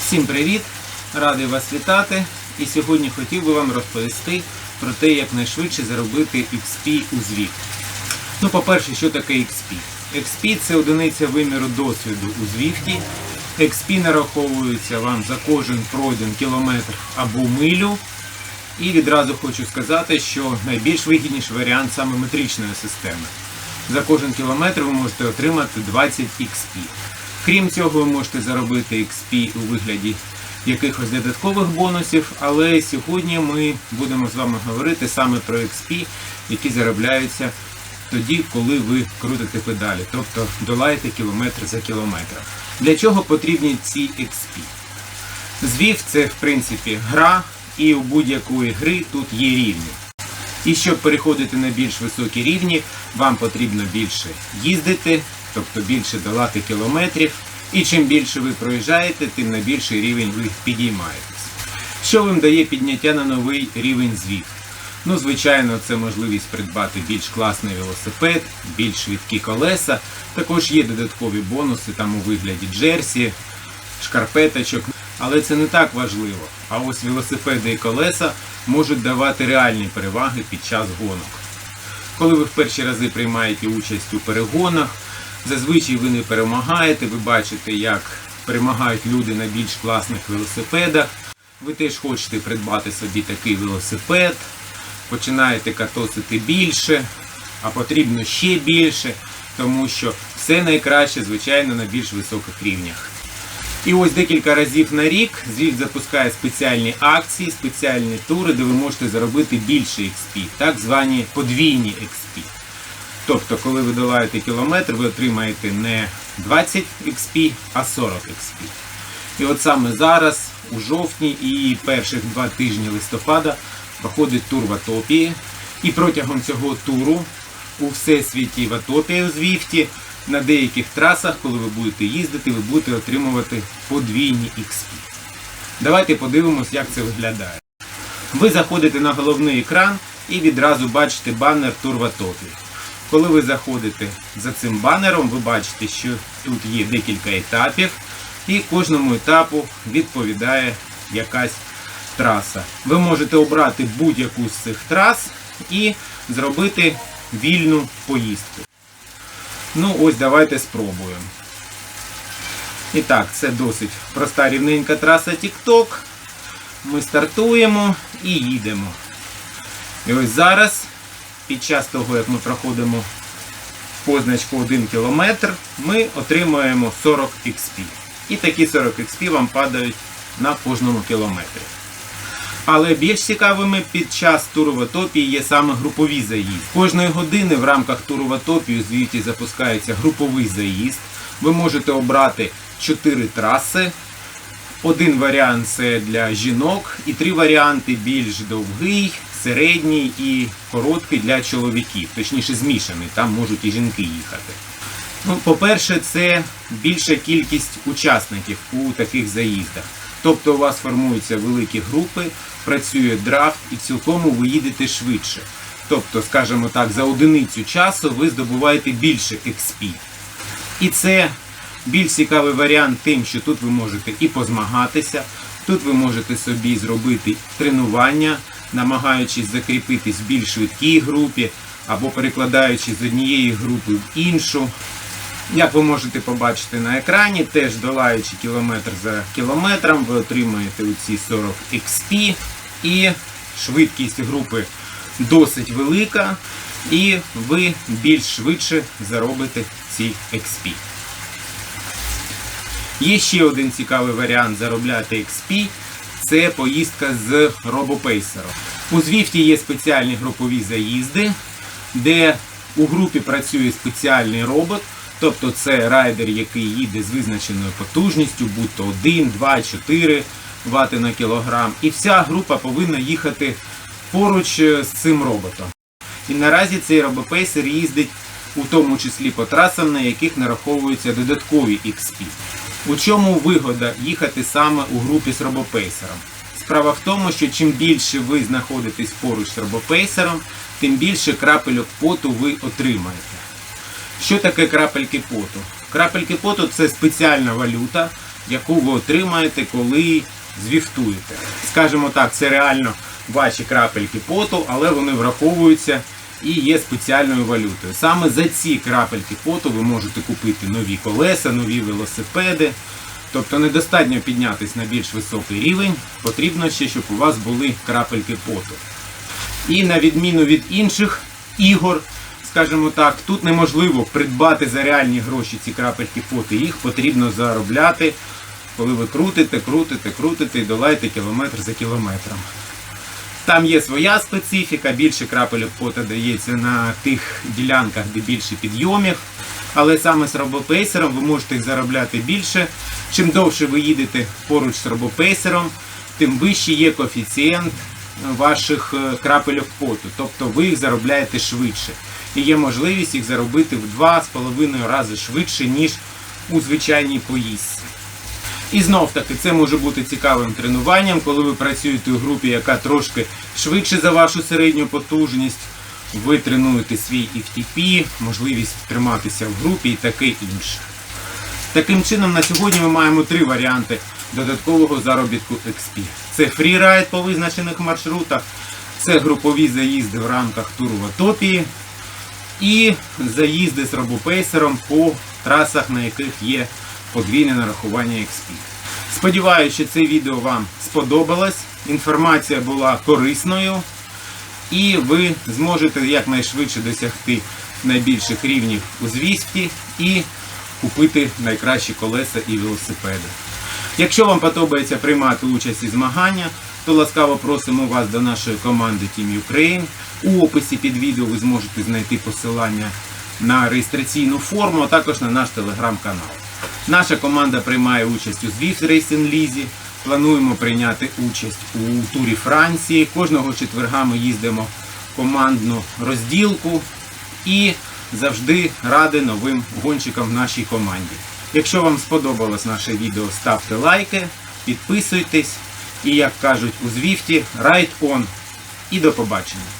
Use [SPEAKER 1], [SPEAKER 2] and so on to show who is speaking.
[SPEAKER 1] Всім привіт! Радий вас вітати. І сьогодні хотів би вам розповісти про те, як найшвидше заробити XP у Zwift. Ну, по-перше, що таке XP? XP це одиниця виміру досвіду у Zwift. XP нараховується вам за кожен пройден кілометр або милю. І відразу хочу сказати, що найбільш вигідніший варіант саме метричної системи. За кожен кілометр ви можете отримати 20 XP. Крім цього, ви можете заробити XP у вигляді якихось додаткових бонусів, але сьогодні ми будемо з вами говорити саме про XP, які заробляються тоді, коли ви крутите педалі, тобто долаєте кілометр за кілометром. Для чого потрібні ці XP? Звів це в принципі гра, і у будь-якої гри тут є рівні. І щоб переходити на більш високі рівні, вам потрібно більше їздити, тобто більше долати кілометрів. І чим більше ви проїжджаєте, тим на більший рівень ви підіймаєтесь. Що вам дає підняття на новий рівень звів? Ну, звичайно, це можливість придбати більш класний велосипед, більш швидкі колеса. Також є додаткові бонуси там у вигляді джерсі, шкарпеточок. Але це не так важливо. А ось велосипеди і колеса можуть давати реальні переваги під час гонок. Коли ви в перші рази приймаєте участь у перегонах, зазвичай ви не перемагаєте, ви бачите, як перемагають люди на більш класних велосипедах. Ви теж хочете придбати собі такий велосипед, починаєте катосити більше, а потрібно ще більше, тому що все найкраще, звичайно, на більш високих рівнях. І ось декілька разів на рік Звіт запускає спеціальні акції, спеціальні тури, де ви можете заробити більше XP, так звані подвійні XP. Тобто, коли ви долаєте кілометр, ви отримаєте не 20 XP, а 40 XP. І от саме зараз, у жовтні і перших два тижні листопада, проходить тур в Атопії. І протягом цього туру у всесвіті в Атопії у Звіфті на деяких трасах, коли ви будете їздити, ви будете отримувати подвійні XP. Давайте подивимось, як це виглядає. Ви заходите на головний екран і відразу бачите банер Тур в Атопі. Коли ви заходите за цим банером, ви бачите, що тут є декілька етапів, і кожному етапу відповідає якась траса. Ви можете обрати будь-яку з цих трас і зробити вільну поїздку. Ну, ось давайте спробуємо. І так, це досить проста рівненька траса TikTok. Ми стартуємо і їдемо. І ось зараз, під час того, як ми проходимо позначку 1 км, ми отримуємо 40 XP. І такі 40 XP вам падають на кожному кілометрі. Але більш цікавими під час туру в Атопії є саме групові заїзди. Кожної години в рамках Атопію звідти запускається груповий заїзд. Ви можете обрати 4 траси. Один варіант це для жінок, і три варіанти більш довгий, середній і короткий для чоловіків, точніше змішаний, там можуть і жінки їхати. Ну, по-перше, це більша кількість учасників у таких заїздах. Тобто у вас формуються великі групи, працює драфт і цілком ви їдете швидше. Тобто, скажімо так, за одиницю часу ви здобуваєте більше XP. І це більш цікавий варіант тим, що тут ви можете і позмагатися, тут ви можете собі зробити тренування, намагаючись закріпитись в більш швидкій групі, або перекладаючи з однієї групи в іншу. Як ви можете побачити на екрані, теж долаючи кілометр за кілометром, ви отримаєте оці 40 XP і швидкість групи досить велика, і ви більш швидше заробите ці XP. Є ще один цікавий варіант заробляти XP це поїздка з робопейсером. У Звіфті є спеціальні групові заїзди, де у групі працює спеціальний робот. Тобто це райдер, який їде з визначеною потужністю, будь-то 1, 2, 4 Вт на кілограм. І вся група повинна їхати поруч е, з цим роботом. І наразі цей робопейсер їздить у тому числі по трасам, на яких нараховуються додаткові XP. У чому вигода їхати саме у групі з робопейсером? Справа в тому, що чим більше ви знаходитесь поруч з робопейсером, тим більше крапельок поту ви отримаєте. Що таке крапельки поту? Крапельки поту це спеціальна валюта, яку ви отримаєте, коли звіфтуєте. Скажімо так, це реально ваші крапельки поту, але вони враховуються і є спеціальною валютою. Саме за ці крапельки поту ви можете купити нові колеса, нові велосипеди. Тобто недостатньо піднятися на більш високий рівень, потрібно ще, щоб у вас були крапельки поту. І на відміну від інших ігор, скажімо так, тут неможливо придбати за реальні гроші ці крапельки поту. Їх потрібно заробляти, коли ви крутите, крутите, крутите і долаєте кілометр за кілометром. Там є своя специфіка, більше крапель пота дається на тих ділянках, де більше підйомів. Але саме з робопейсером ви можете їх заробляти більше. Чим довше ви їдете поруч з робопейсером, тим вищий є коефіцієнт ваших е, крапельок поту. Тобто ви їх заробляєте швидше. І є можливість їх заробити в 2,5 рази швидше, ніж у звичайній поїздці. І знов таки це може бути цікавим тренуванням, коли ви працюєте у групі, яка трошки швидше за вашу середню потужність. Ви тренуєте свій FTP, можливість триматися в групі і таке інше. Таким чином, на сьогодні ми маємо три варіанти додаткового заробітку XP. Це фрірайд по визначених маршрутах, це групові заїзди в рамках туру в Атопії і заїзди з робопейсером по трасах, на яких є подвійне нарахування XP. Сподіваюся, що це відео вам сподобалось. Інформація була корисною, і ви зможете якнайшвидше досягти найбільших рівнів у звісті і купити найкращі колеса і велосипеди. Якщо вам подобається приймати участь у змаганнях, то ласкаво просимо вас до нашої команди Team Ukraine. У описі під відео ви зможете знайти посилання на реєстраційну форму, а також на наш телеграм-канал. Наша команда приймає участь у Zwift Racing Лізі. Плануємо прийняти участь у турі Франції. Кожного четверга ми їздимо в командну розділку і завжди ради новим гонщикам в нашій команді. Якщо вам сподобалось наше відео, ставте лайки, підписуйтесь і, як кажуть у Звіфті, ride on. І до побачення!